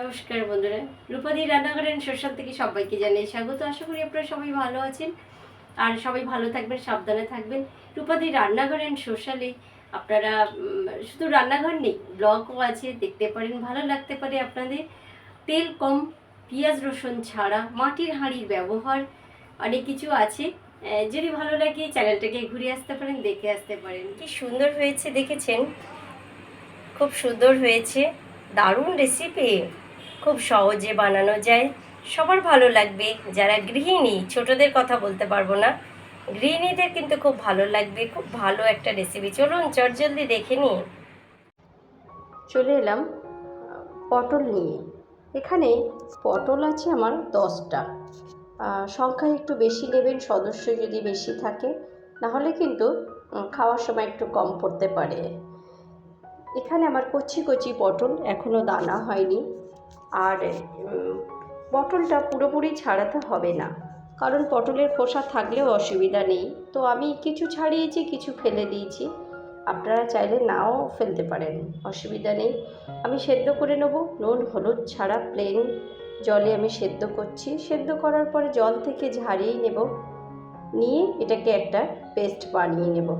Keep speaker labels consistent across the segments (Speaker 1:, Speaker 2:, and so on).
Speaker 1: নমস্কার বন্ধুরা। রূপাদি রান্নাঘরের সোশ্যাল থেকে সবাইকে জানাই স্বাগত। আশা করি আপনারা সবাই ভালো আছেন। আর সবাই ভালো থাকবেন, সাবধানে থাকবেন। রূপাদি রান্নাঘর অ্যান্ড সোশ্যালে আপনারা শুধু রান্নাঘর নেই, ব্লগও আছে, দেখতে পারেন, ভালো লাগতে পারে আপনাদের। তেল কম, পেঁয়াজ রসুন ছাড়া, মাটির হাঁড়ির ব্যবহার অনেক কিছু আছে। যদি ভালো লাগে চ্যানেলটাকে ঘুরে আসতে পারেন, দেখে আসতে পারেন। কি সুন্দর হয়েছে, দেখেছেন? খুব সুন্দর হয়েছে। দারুণ রেসিপি খুব সহজে বানানো যায়। সবার ভালো লাগবে। যারা গৃহিণী, ছোটদের কথা বলতে পারব না। গৃহিণীদের কিন্তু খুব ভালো লাগবে। খুব ভালো একটা রেসিপি চলুন, চট জলদি দেখে নিই। চলে এলাম পটল নিয়ে। এখানে পটল আছে আমার দশটা। সংখ্যা একটু বেশি নেবেন, সদস্য যদি বেশি থাকে। নাহলে কিন্তু খাওয়ার সময় একটু কম পড়তে পারে। এখানে আমার কচি কচি পটল। এখনও দানা হয়নি। আর পটলটা পুরোপুরি ছাড়াতে হবে না। কারণ পটলের খোসা থাকলেও অসুবিধা নেই। তো আমি কিছু ছাড়িয়েছি, কিছু ফেলে দিয়েছি। আপনারা চাইলে নাও ফেলতে পারেন, অসুবিধা নেই। আমি সেদ্ধ করে নেব। নুন, হলুদ ছাড়া প্লেন জলে আমি সেদ্ধ করছি। সেদ্ধ করার পরে জল থেকে ঝারিয়ে নেব। নিয়ে এটাকে একটা পেস্ট বানিয়ে নেব।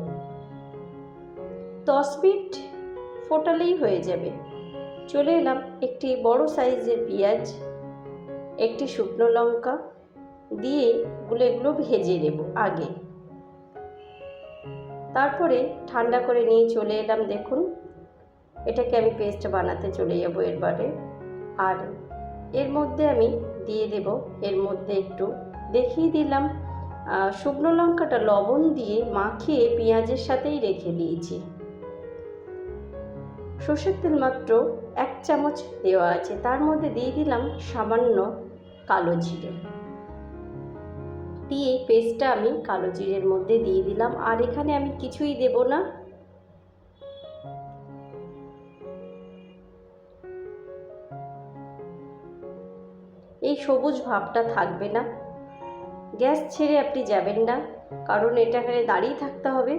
Speaker 1: দশ মিনিট ফোটালেই হয়ে যাবে। চলে এলাম একটি বড় সাইজের পেঁয়াজ, একটি শুকনো লঙ্কা দিয়ে এগুলো এগুলো ভেজে নেব আগে। তারপরে ঠান্ডা করে নিয়ে চলে এলাম দেখুন। এটাকে আমি পেস্ট বানাতে চলে যাব এরবারে। আর এর মধ্যে আমি দিয়ে দেব, এর মধ্যে একটু দেখিয়ে দিলাম শুকনো লঙ্কাটা লবণ দিয়ে মাখিয়ে পেঁয়াজের সাথেই রেখে দিয়েছি। সর্ষের তেল মাত্র এক চামচ দেওয়া আছে। তার মধ্যে দিয়ে দিলাম সামান্য কালো জিরে। দিয়ে পেস্টটা আমি কালো জিরের মধ্যে দিয়ে দিলাম। আর এখানে আমি কিছুই দেব না। এই সবুজ ভাবটা থাকবে না। গ্যাস ছেড়ে আপনি যাবেন না, কারণ এটা এখানে দাঁড়িয়ে থাকতে হবে।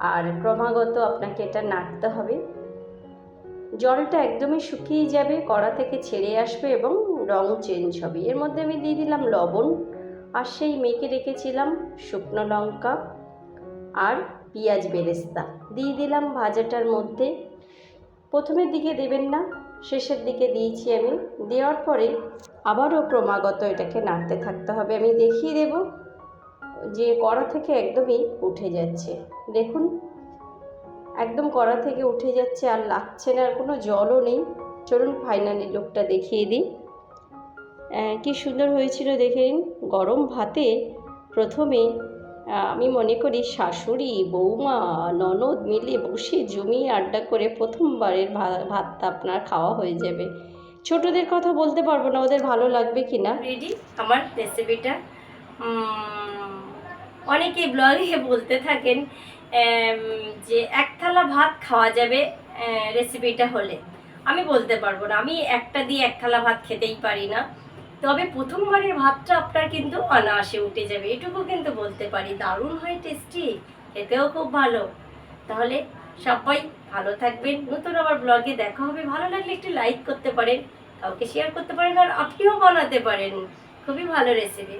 Speaker 1: আর ক্রমাগত আপনাকে এটা নাড়তে হবে। জলটা একদমই শুকিয়ে যাবে, কড়া থেকে ছেড়ে আসবে এবং রং চেঞ্জ হবে। এর মধ্যে আমি দিয়ে দিলাম লবণ আর সেই মেখে রেখেছিলাম শুকনো লঙ্কা আর পেঁয়াজ বেরেস্তা। দিয়ে দিলাম ভাজাটার মধ্যে। প্রথমের দিকে দেবেন না, শেষের দিকে দিয়েছি আমি। দেওয়ার পরে আবারও ক্রমাগত এটাকে নাড়তে থাকতে হবে। আমি দেখিয়ে দেব যে কড়া থেকে একদমই উঠে যাচ্ছে। দেখুন একদম কড়া থেকে উঠে যাচ্ছে আর লাগছে না, আর কোনো জলও নেই। চলুন ফাইনালি লোকটা দেখিয়ে দিই। কি সুন্দর হয়েছিল দেখে নিন। গরম ভাতে প্রথমে আমি মনে করি শাশুড়ি, বৌমা, ননদ মিলে বসে জমিয়ে আড্ডা করে প্রথমবারের ভাতটা আপনার খাওয়া হয়ে যাবে। ছোটদের কথা বলতে পারব না, ওদের ভালো লাগবে কি না? রেডি আমার রেসিপিটা অনেকে ব্লগে বলতে থাকেন যে এক থালা ভাত খাওয়া যাবে রেসিপিটা হলে। আমি বলতে পারব না, আমি একটা দিয়ে এক থালা ভাত খেতেই পারি না। তবে প্রথমবারের ভাতটা আপনার কিন্তু অনায়াসে উঠে যাবে, এটুকু কিন্তু বলতে পারি। দারুণ হয় টেস্টি খেতেও খুব ভালো। তাহলে সবাই ভালো থাকবেন। নতুন আবার ব্লগে দেখা হবে। ভালো লাগলে একটু লাইক করতে পারেন, কাউকে শেয়ার করতে পারেন, আর আপনিও বানাতে পারেন। খুবই ভালো রেসিপি